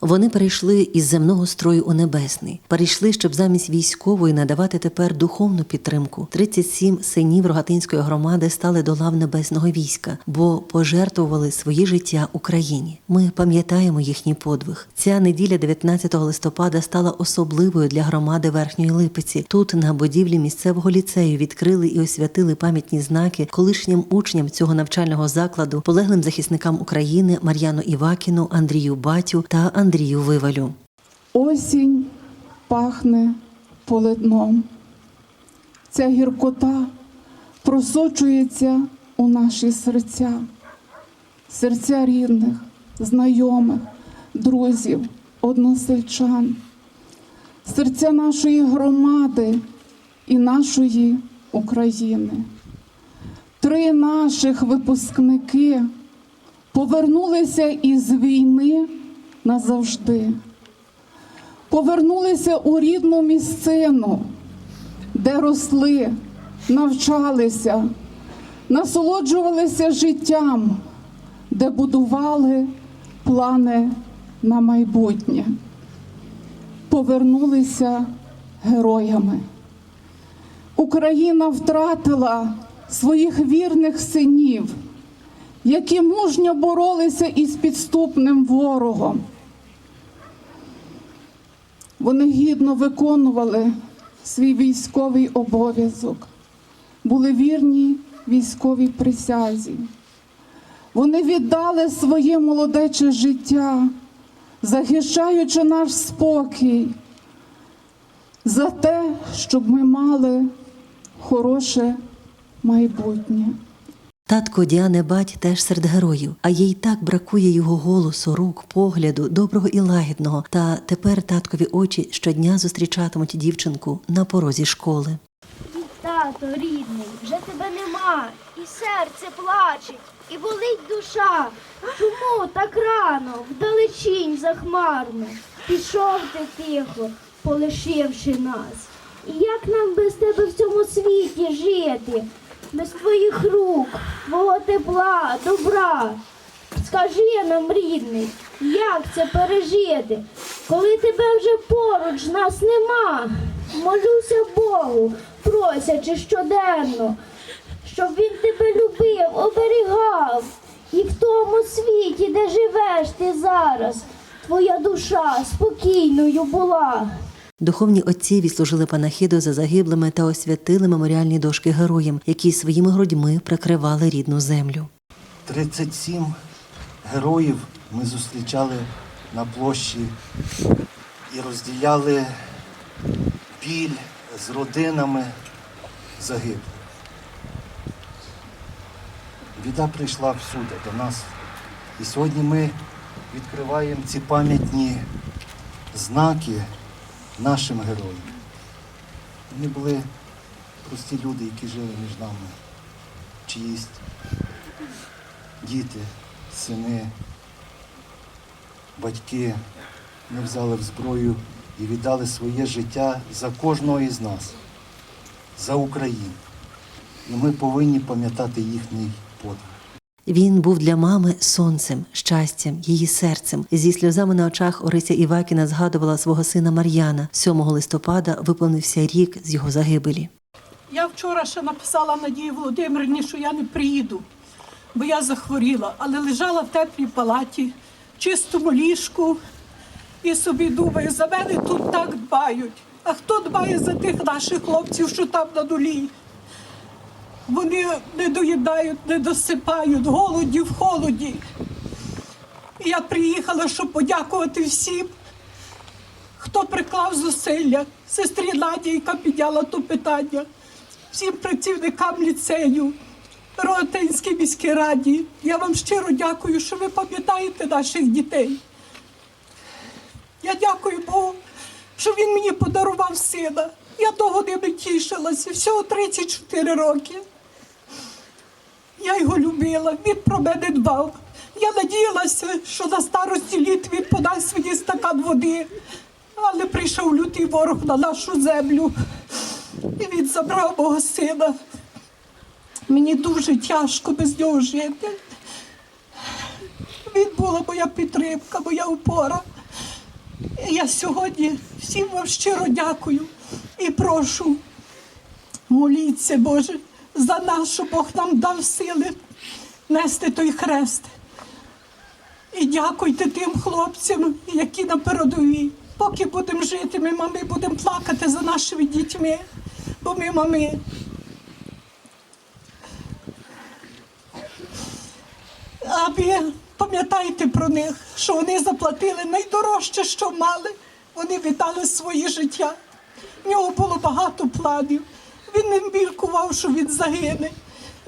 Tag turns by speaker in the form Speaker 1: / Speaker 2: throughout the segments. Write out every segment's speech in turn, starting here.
Speaker 1: Вони перейшли із земного строю у небесний, перейшли, щоб замість військової надавати тепер духовну підтримку. 37 синів Рогатинської громади стали до лав небесного війська, бо пожертвували свої життя Україні. Ми пам'ятаємо їхній подвиг. Ця неділя, 19 листопада, стала особливою для громади Верхньої Липиці. Тут на будівлі місцевого ліцею відкрили і освятили пам'ятні знаки колишнім учням цього навчального закладу, полеглим захисникам України Мар'яну Івакіну, Андрію Батю та Андрію Вивалю.
Speaker 2: Осінь пахне полотном. Ця гіркота просочується у наші серця, серця рідних, знайомих, друзів, односельчан, серця нашої громади і нашої України. Три наших випускники повернулися із війни назавжди повернулися у рідну місцину, де росли, навчалися, насолоджувалися життям, де будували плани на майбутнє, повернулися героями. Україна втратила своїх вірних синів, які мужньо боролися із підступним ворогом. Вони гідно виконували свій військовий обов'язок, були вірні військовій присязі. Вони віддали своє молодече життя, захищаючи наш спокій за те, щоб ми мали хороше майбутнє.
Speaker 1: Татко Діани Бать теж серед героїв, а їй так бракує його голосу, рук, погляду, доброго і лагідного. Та тепер таткові очі щодня зустрічатимуть дівчинку на порозі школи.
Speaker 3: Тато рідний, вже тебе нема, і серце плаче, і болить душа. Чому так рано, вдалечінь захмарно, пішов ти тихо, полишивши нас. І як нам без тебе в цьому світі жити, без твоїх рук, твого тепла, добра? Скажи нам, рідний, як це пережити, коли тебе вже поруч нас нема? Молюся Богу, просячи щоденно, щоб він тебе любив, оберігав, і в тому світі, де живеш ти зараз, твоя душа спокійною була.
Speaker 1: Духовні отці відслужили панахиду за загиблими та освятили меморіальні дошки героям, які своїми грудьми прикривали рідну землю.
Speaker 4: 37 героїв ми зустрічали на площі і розділяли біль з родинами загиблих. Біда прийшла всюди до нас. І сьогодні ми відкриваємо ці пам'ятні знаки нашим героям. Вони були прості люди, які жили між нами. Чиїсь діти, сини, батьки не взяли в зброю і віддали своє життя за кожного із нас, за Україну. І ми повинні пам'ятати їхній подвиг.
Speaker 1: Він був для мами сонцем, щастям, її серцем. Зі сльозами на очах Орися Івакіна згадувала свого сина Мар'яна. 7 листопада виповнився рік з його загибелі.
Speaker 5: Я вчора ще написала Надії Володимирівні, що я не приїду, бо я захворіла, але лежала в теплій палаті, в чистому ліжку і собі думаю, за мене тут так дбають. А хто дбає за тих наших хлопців, що там на нулі? Не доїдають, не досипають, голоді в холоді. Я приїхала, щоб подякувати всім, хто приклав зусилля, сестрі Наді, яка підняла то питання, всім працівникам ліцею, Ротинській міській раді. Я вам щиро дякую, що ви пам'ятаєте наших дітей. Я дякую Богу, що він мені подарував сина. Я того ними тішилася, всього 34 роки. Я його любила, він про мене дбав. Я надіялася, що на старості літ він подасть мені стакан води. Але прийшов лютий ворог на нашу землю. І він забрав мого сина. Мені дуже тяжко без нього жити. Він була моя підтримка, моя опора. Я сьогодні всім вам щиро дякую і прошу, моліться, Боже, за нас, щоб Бог нам дав сили нести той хрест. І дякуйте тим хлопцям, які на передовій. Поки будемо жити, ми мами будемо плакати за нашими дітьми, бо ми мами. А ви пам'ятайте про них, що вони заплатили найдорожче, що мали. Вони віддали своє життя. В нього було багато планів. Він не міркував, що він загине.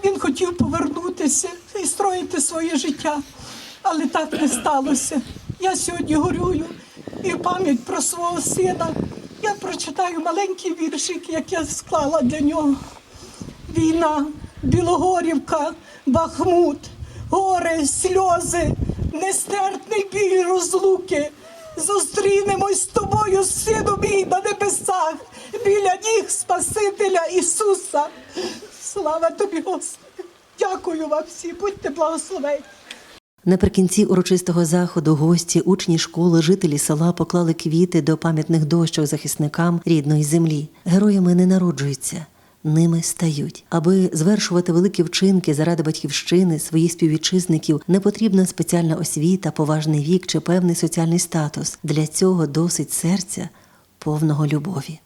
Speaker 5: Він хотів повернутися і строїти своє життя. Але так не сталося. Я сьогодні горюю і пам'ять про свого сина. Я прочитаю маленький віршик, як я склала для нього війна, Білогорівка, Бахмут, горе, сльози, нестерпний біль розлуки. Зустрінемось з тобою, сину мій, на небесах, біля ніг Спасителя Ісуса. Слава тобі, Господи! Дякую вам всі, будьте благословені.
Speaker 1: Наприкінці урочистого заходу гості, учні школи, жителі села поклали квіти до пам'ятних дощок захисникам рідної землі. Героями не народжуються. Ними стають, аби звершувати великі вчинки заради батьківщини своїх співвітчизників, не потрібна спеціальна освіта, поважний вік чи певний соціальний статус. Для цього досить серця повного любові.